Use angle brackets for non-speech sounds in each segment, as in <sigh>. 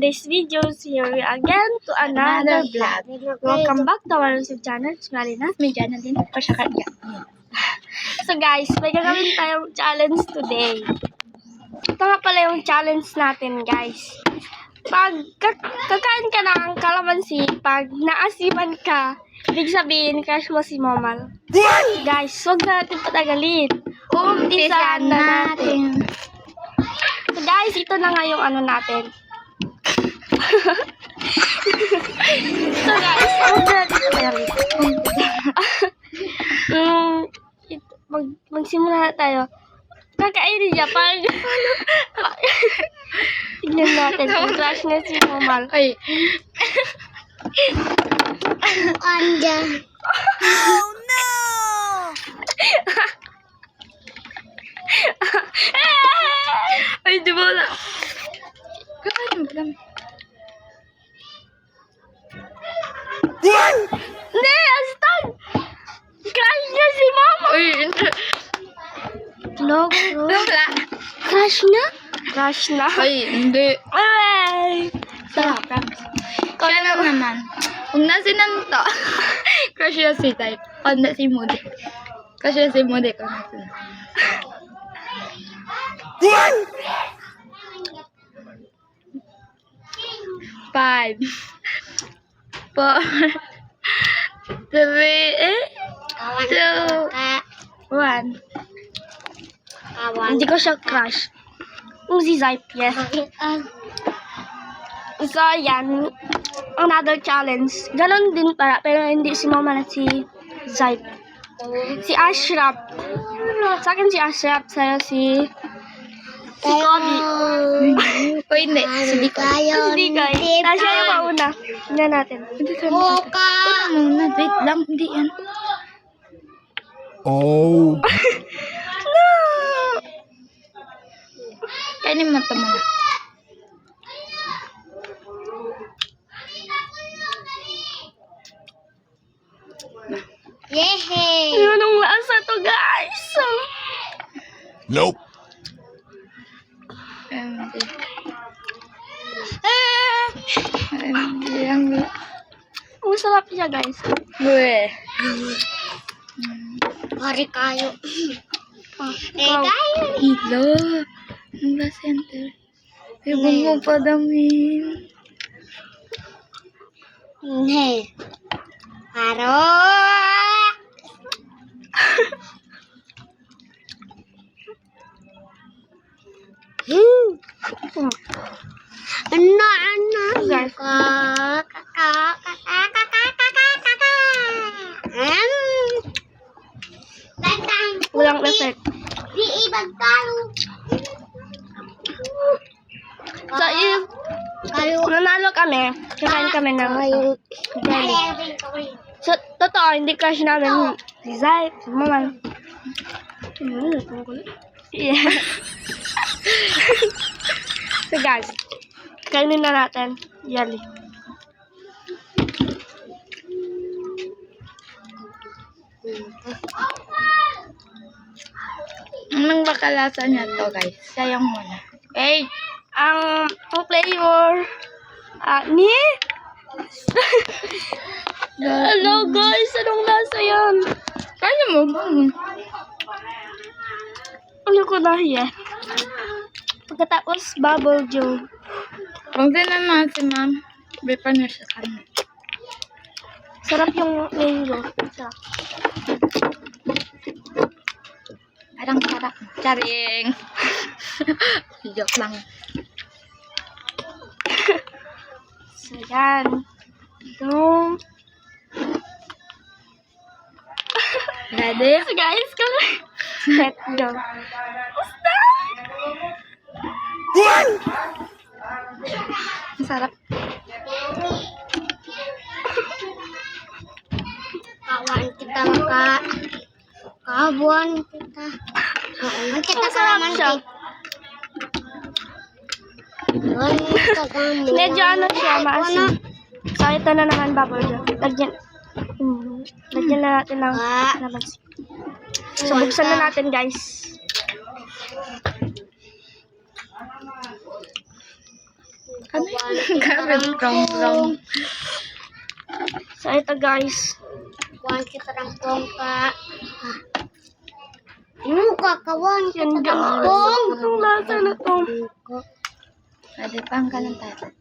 today's videos. Here we again to another vlog. Welcome back to our YouTube channel. Sungali na. May dyan na din pa siya kanya. So guys, may gagawin tayong challenge today. Ito nga pala yung challenge natin guys. Pag kak- kakain ka ng kalamansi, pag naasiman ka, ibig sabihin, crush mo si Momal. Guys, huwag na natin patagalin. Umpisahan na natin. So guys, ito na nga yung ano natin. So guys, huwag na natin patagalin. mm, ito, mag, magsimula na tayo. Kakainin niya, parang Tignan natin kung crush niya si Momal. Ay, Andyan. Ay, di ba na? kakain mo lang. Crush na. Ay, hindi. Ay! Sarap. Ikaw na naman. Huwag na <laughs> si Nanto. Crush na si Type. Huwag na si Moody. Crush na si Moody. Huwag na si Five. Four. Three. Two. Ah. One. Hindi ko siya crush. Si yes. Ah, So, yan. Another challenge. Ganon din para, pero hindi si Mama at si Zype. Si Ashraf. Sa akin si Ashraf, sa'yo si... Si Kobe. O <laughs> hindi. Sige ko. Tayo. Hindi kay. Nasya yung mauna. Tingnan natin. Hindi ka na muna. Wait lang. Hindi yan. <laughs> Oh. ini mo. Yehey! Yun ang lasa guys! Nope. Yang ah! Ang guys. Bwe. Hari kayu. Pare Mega Center. Ibig mo padamin. Hindi. Haro! Ano, ano, guys? Kaka, kaka, kaka, kaka, kaka, Um, Walang effect. Di ibang talo. Kayo. nanalo kami, kakain kami ng jelly. So, totoo, hindi crush namin si Zay, si Mama. Tungkol. Yeah. <laughs> so guys, kainin na natin. Jelly. Anong bakalasa niya to guys? Sayang muna. Eh, Ang, ang flavor, ah, ni? Hello guys, anong lasa yan? kaya mo ba? Ano ko na yan? Pagkatapos, bubble joe. Kung din naman si ma'am, may pa na siya kanya. Sarap yung mango. Sarap. Parang sarap. Charing. <laughs> Joke lang. So, yan. Yung... Ready? So, guys, kami... Set, go. Basta! Ang sarap. Kawan kita maka. Kawan kita. Kawan kita siya. kita. Medyo ano siya, maasim. So, ito na naman bubble joe. Lagyan... Mm, lagyan na natin ng Ah. lamas. So, buksan na natin, guys. Ano yung <laughs> gamit from from? So, ito guys. Kawan kita rangkong ka. Ano ka, kawan Yan kita guys. rangkong. Itong lasa na to. Pwede pang ka ng tatat.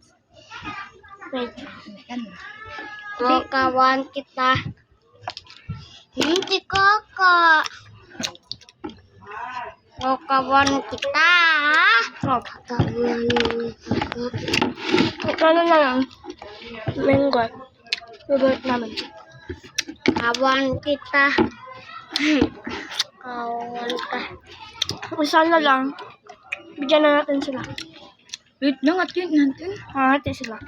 Wait. Hindi ka na. Oh, kawan kita. Hindi kakak. Oh, kawan kita. Oh, Kawan kita. ito na lang. Mango. Favorite namin. Kawan kita. Kawan kita. Isa na lang. Bigyan na natin sila. Wait lang, at yun natin. Hahati sila.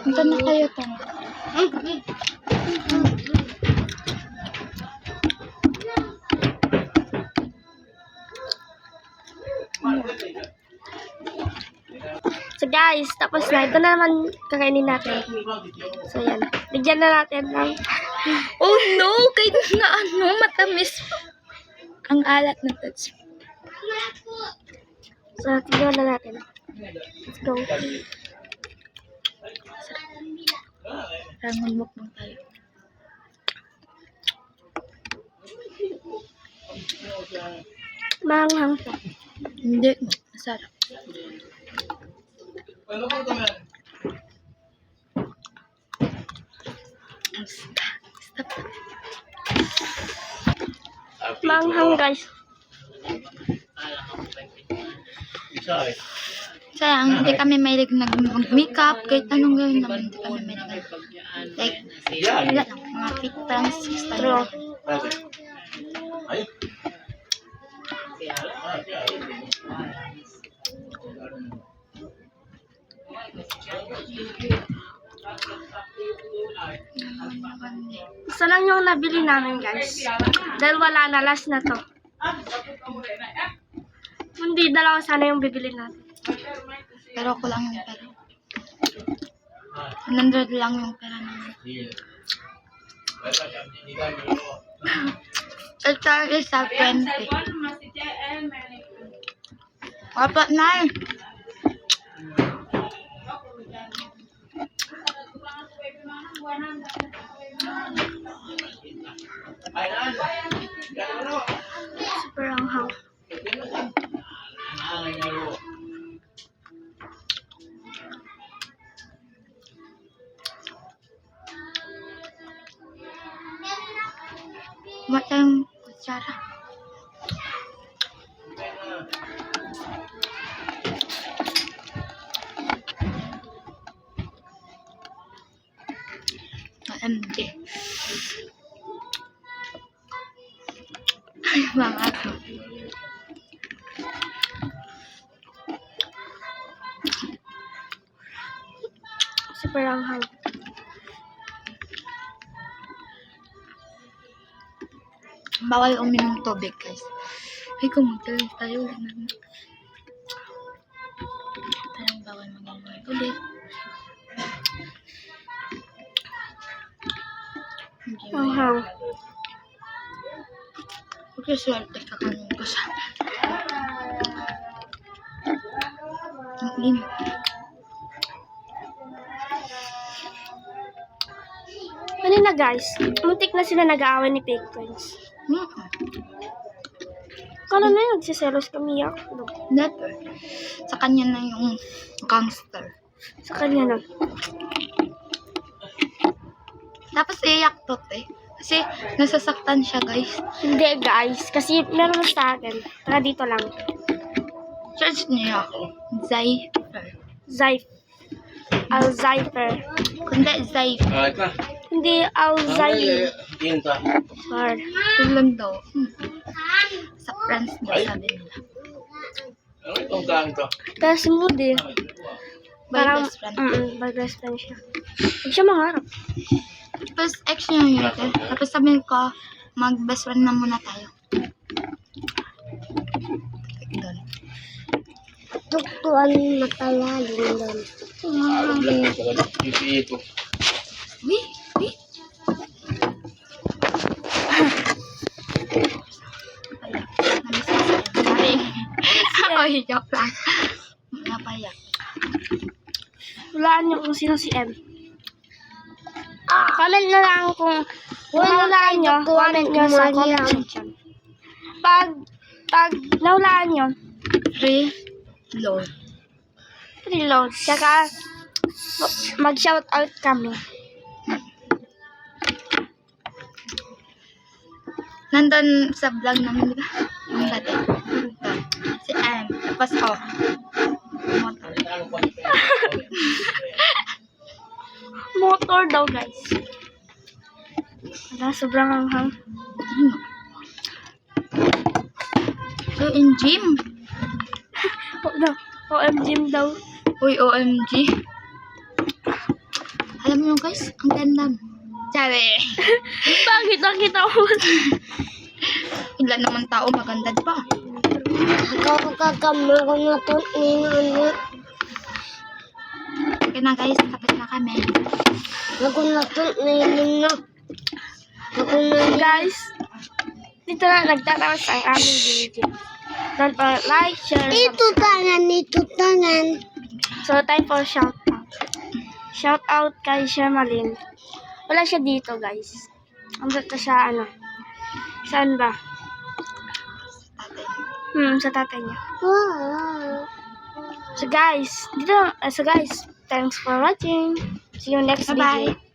Punta na kayo tama. So guys, tapos na. Ito na naman kakainin natin. So yan. Bigyan na natin ng... <laughs> Oh no! Kahit na ano, matamis. Ang alat na touch. So, tignan na natin. Let's go. Rangon mukbang tayo. Maanghang to. Hindi, masarap. Stop. Stop. Maanghang guys. Sayang, hindi kami mahilig nag- mag-makeup. Kahit anong gawin naman, hindi kami mahilig. Like, wala lang. Mga fit pants, style. Isa lang yung nabili namin guys. Dahil wala na, last na to. Hindi, dalawa sana yung bibili natin. Pero ko lang yung pera. 100 lang yung pera namin. <laughs> Ito isa 20. Apat na eh. Super anghang. Ba't OMG. Ay, mga to. Super anghang. Bawal uminom tubig, guys. Ay, magtagal tayo, ulit namin. Parang bawal mag-inom ulit. Hindi mo Anghang. Okay, swerte ka kanong ko sa Ang init. Kanina guys, muntik na sila nag-aaway ni Fake Friends. Hmm. Kala na yun, nagsiselos kami ako. Never. Sa kanya na yung gangster. Sa kanya na. Tapos iyak to, eh. Kasi nasasaktan siya, guys. Hindi guys, kasi meron sa akin. Tara dito lang. Search niyo ako. Zypher. Zype. Alzheimer. Kundi Zypher. Hindi Alzheimer. Yun lang daw. Hmm. Sa France daw sabi nila. Ano itong daan ito? Pero si Moody, By parang, best friend. mm by best friend siya. Huwag siya mangarap. Tapos niya yun. eh. Tapos sabi ko, mag best friend na muna tayo. Doon. Tuktuan matalalim doon. Alam lang yung talaga. PPE ko. Uy! Uy! Oy, joke lang. Hulaan nyo kung sino si M. comment na lang kung kung nahulaan nyo, comment nyo sa comment section. Pag, pag nahulaan nyo, Free load. reload. Tsaka, mag-shout out kami. Nandun sa vlog namin, di ba? Yung dati. Si M. Tapos oh. Motor. Ano pa ito? Motor daw, guys. Wala, sobrang hanghang. So, in gym. Oh, no. OMG daw. Uy, OMG. Alam mo guys, ang ganda. Sabi. <laughs> Bakit nakita mo? Ilan <laughs> naman tao maganda, ba? Ikaw kakama ko na to ni ano. Kaya na guys, tapos na kami. Ako na to ni. Ako na guys, dito na nagtatapos ang aming video. Don't forget like, share, Ito subscribe. tangan, ito tangan. So, time for shout out. Shout out kay Shermalyn. Wala siya dito, guys. Ang dito siya, ano. Saan ba? Hmm, sa tatay niya. So, guys, dito, uh, so guys, thanks for watching. See you next Bye-bye. video.